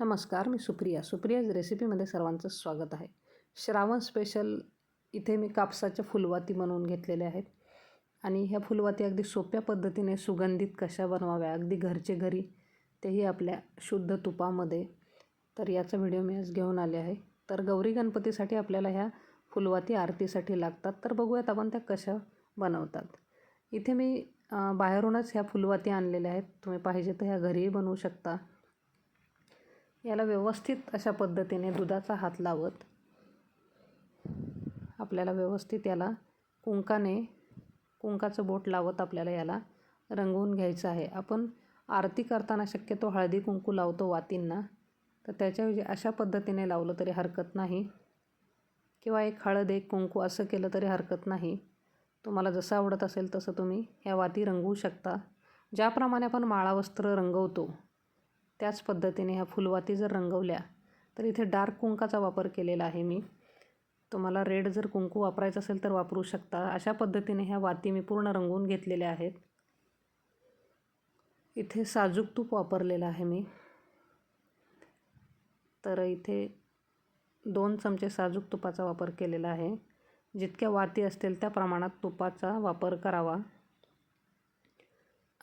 नमस्कार मी सुप्रिया. सुप्रियाज रेसिपीमध्ये सर्वांचं स्वागत आहे. श्रावण स्पेशल इथे मी कापसाच्या फुलवाती बनवून घेतलेल्या आहेत. आणि ह्या फुलवाती अगदी सोप्या पद्धतीने सुगंधित कशा बनवाव्या अगदी घरचे घरी तेही आपल्या शुद्ध तुपामध्ये. तर याचा व्हिडिओ मी आज घेऊन आले आहे. तर गौरी गणपतीसाठी आपल्याला ह्या फुलवाती आरतीसाठी लागतात. तर बघूयात आपण त्या कशा बनवतात. इथे मी बाहेरूनच ह्या फुलवाती आणलेल्या आहेत. तुम्ही पाहिजे तर ह्या घरीही बनवू शकता. याला व्यवस्थित अशा पद्धतीने दुधाचा हात लावत आपल्याला व्यवस्थित याला कुंकाने कुंकाचं बोट लावत आपल्याला याला रंगवून घ्यायचं आहे. आपण आरती करताना शक्यतो हळदी कुंकू लावतो वातींना. तर त्याच्याऐवजी अशा पद्धतीने लावलं तरी हरकत नाही. किंवा एक हळद एक कुंकू असं केलं तरी हरकत नाही. तुम्हाला जसं आवडत असेल तसं तुम्ही ह्या वाती रंगवू शकता. ज्याप्रमाणे आपण माळावस्त्र रंगवतो त्याच पद्धतीने ह्या फुलवाती जर रंगवल्या तर इथे डार्क कुंकाचा वापर केलेला आहे मी. तुम्हाला रेड जर कुंकू वापरायचं असेल तर वापरू शकता. अशा पद्धतीने ह्या वाती मी पूर्ण रंगवून घेतलेल्या आहेत. इथे साजूक तूप वापरलेलं आहे मी. तर इथे दोन चमचे साजूक तुपाचा वापर केलेला आहे. जितक्या वाती असतील त्या प्रमाणात तुपाचा वापर करावा.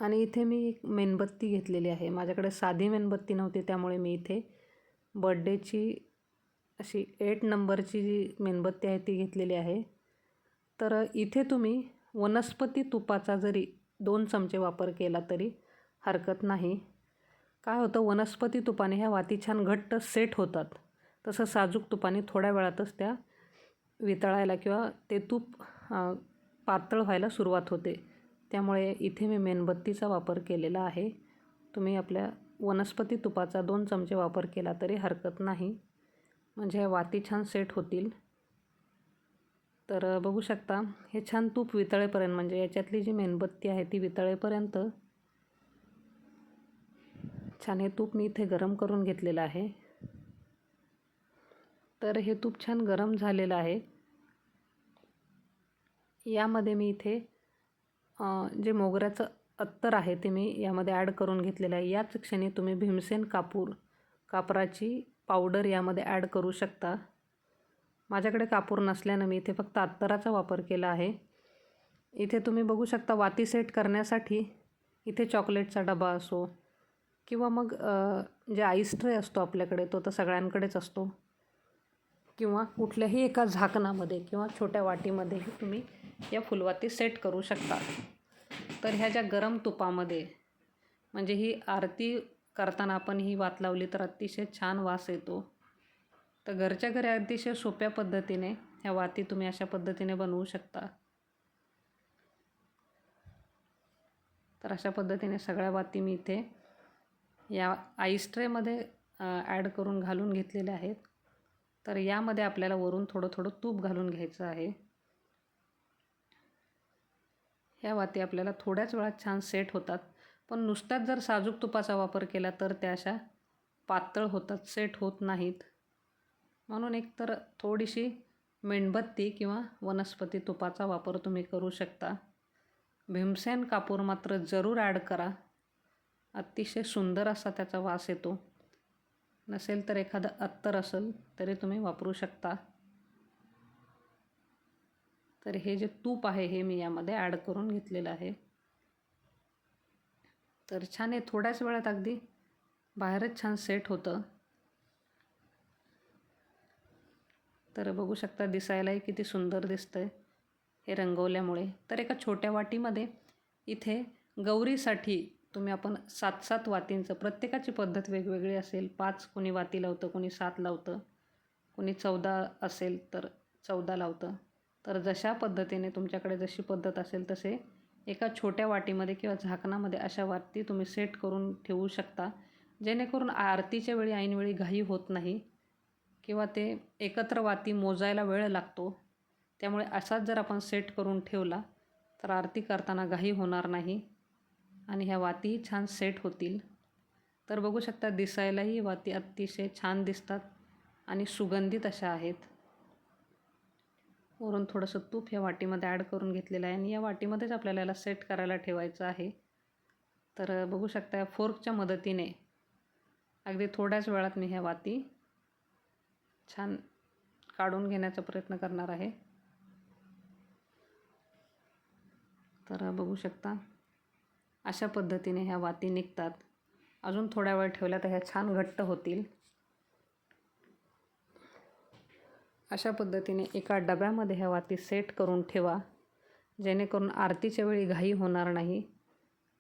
आणि इथे मी एक मेणबत्ती घेतलेली आहे. माझ्याकडे साधी मेणबत्ती नव्हती त्यामुळे मी इथे बड्डेची अशी एट नंबरची जी मेणबत्ती आहे ती घेतलेली आहे. तर इथे तुम्ही वनस्पती तुपाचा जरी दोन चमचे वापर केला तरी हरकत नाही. काय होतं वनस्पती तुपाने ह्या वाती छान घट्ट सेट होतात. तसं साजूक तुपाने थोड्या वेळातच त्या वितळायला किंवा ते तूप पातळ व्हायला सुरुवात होते. त्यामुळे इथे मी मेणबत्तीचा वापर केलेला आहे. तुम्ही आपल्या वनस्पती तुपाचा दोन चमचे वापर केला तरी हरकत नाही. म्हणजे वाती छान सेट होतील. तर बघू शकता हे छान तूप वितळेपर्यंत म्हणजे याच्यातली जी मेणबत्ती आहे ती वितळेपर्यंत छान हे तूप मी इथे गरम करून घेतलेलं आहे. तर हे तूप छान गरम झालेलं आहे. यामध्ये मी इथे जे मोगऱ्याचं अत्तर आहे ते मी यामध्ये ॲड करून घेतलेलं आहे. याच क्षणी तुम्ही भीमसेन कापूर कापराची पावडर यामध्ये ॲड करू शकता. माझ्याकडे कापूर नसल्यानं मी इथे फक्त अत्तराचा वापर केला आहे. इथे तुम्ही बघू शकता वाती सेट करण्यासाठी इथे चॉकलेटचा डबा असो किंवा मग जे आईस ट्रे असतो आपल्याकडे तो तर सगळ्यांकडेच असतो. किंवा कुठल्याही एका झाकणामध्ये किंवा छोट्या वाटीमध्येही तुम्ही या फुलवाती सेट करू शकता तर ह्या ज्या गरम तुपामध्ये म्हणजे ही आरती करताना आपण ही वात लावली तर अतिशय छान वास येतो. तर घरच्या घरी अतिशय सोप्या पद्धतीने ह्या वाती तुम्ही अशा पद्धतीने बनवू शकता. तर अशा पद्धतीने सगळ्या वाती मी इथे या आईस्ट्रेमध्ये ॲड करून घालून घेतलेल्या आहेत. तर यामध्ये आपल्याला वरून थोडं थोडं तूप घालून घ्यायचं आहे. ह्या वाती आपल्याला थोड्याच वेळात छान सेट होतात. पण नुसत्याच जर साजूक तुपाचा वापर केला तर त्या अशा पातळ होतात सेट होत नाहीत. म्हणून एकतर थोडीशी मेणबत्ती किंवा वनस्पती तुपाचा वापर तुम्ही करू शकता. भीमसेन कापूर मात्र जरूर ॲड करा. अतिशय सुंदर असा त्याचा वास येतो. नसेल तर एखादं अत्तर असेल तरी तुम्ही वापरू शकता. तर हे जे तूप आहे हे मी यामध्ये ॲड करून घेतलेलं आहे. तर छान हे थोड्याच वेळात अगदी बाहेरच छान सेट होतं. तर बघू शकता दिसायलाही किती सुंदर दिसतंय हे रंगवल्यामुळे. तर एका छोट्या वाटीमध्ये इथे गौरीसाठी तुम्ही आपण सात सात वातींचं प्रत्येकाची पद्धत वेगवेगळी असेल. पाच कोणी वाती लावतं कोणी सात लावतं कोणी चौदा असेल तर चौदा लावतं. तर जशा पद्धतीने तुमच्याकडे जशी पद्धत असेल तसे एका छोट्या वाटीमध्ये किंवा झाकणामध्ये अशा वाती तुम्ही सेट करून ठेवू शकता. जेणेकरून आरतीच्या वेळी ऐनवेळी घाई होत नाही किंवा ते एकत्र वाती मोजायला वेळ लागतो. त्यामुळे असाच जर आपण सेट करून ठेवला तर आरती करताना घाई होणार नाही आणि ह्या वातीही छान सेट होतील. तर बघू शकता दिसायलाही वाती अतिशय छान दिसतात आणि सुगंधित अशा आहेत. वरून थोडंसं तूप ह्या वाटीमध्ये ॲड करून घेतलेलं आहे आणि या वाटीमध्येच आपल्याला याला सेट करायला ठेवायचं आहे. तर बघू शकता या फोर्कच्या मदतीने अगदी थोड्याच वेळात मी ह्या वाती छान काढून घेण्याचा प्रयत्न करणार आहे. तर बघू शकता अशा पद्धतीने ह्या वाती निघतात. अजून थोड्या वेळ ठेवल्या तर ह्या छान घट्ट होतील. अशा पद्धतीने एका डब्यामध्ये ह्या वाती सेट करून ठेवा. जेणेकरून आरतीच्या वेळी घाई होणार नाही.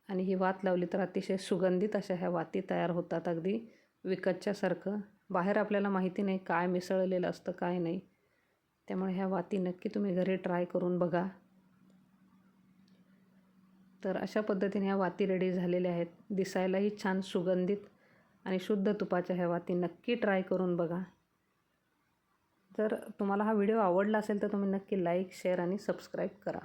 आणि ही वात लावली तर अतिशय सुगंधित अशा ह्या वाती तयार होतात अगदी विकतच्यासारखं. बाहेर आपल्याला माहिती नाही काय मिसळलेलं असतं काय नाही. त्यामुळे ह्या वाती नक्की तुम्ही घरी ट्राय करून बघा. तर अशा पद्धतीने ह्या वाती रेडी झालेल्या आहेत. दिसायलाही छान सुगंधित आणि शुद्ध तुपाच्या ह्या वाती नक्की ट्राय करून बघा. जर तुम्हाला हा व्हिडिओ आवडला असेल तर तुम्ही नक्की लाईक शेअर आणि सबस्क्राईब करा.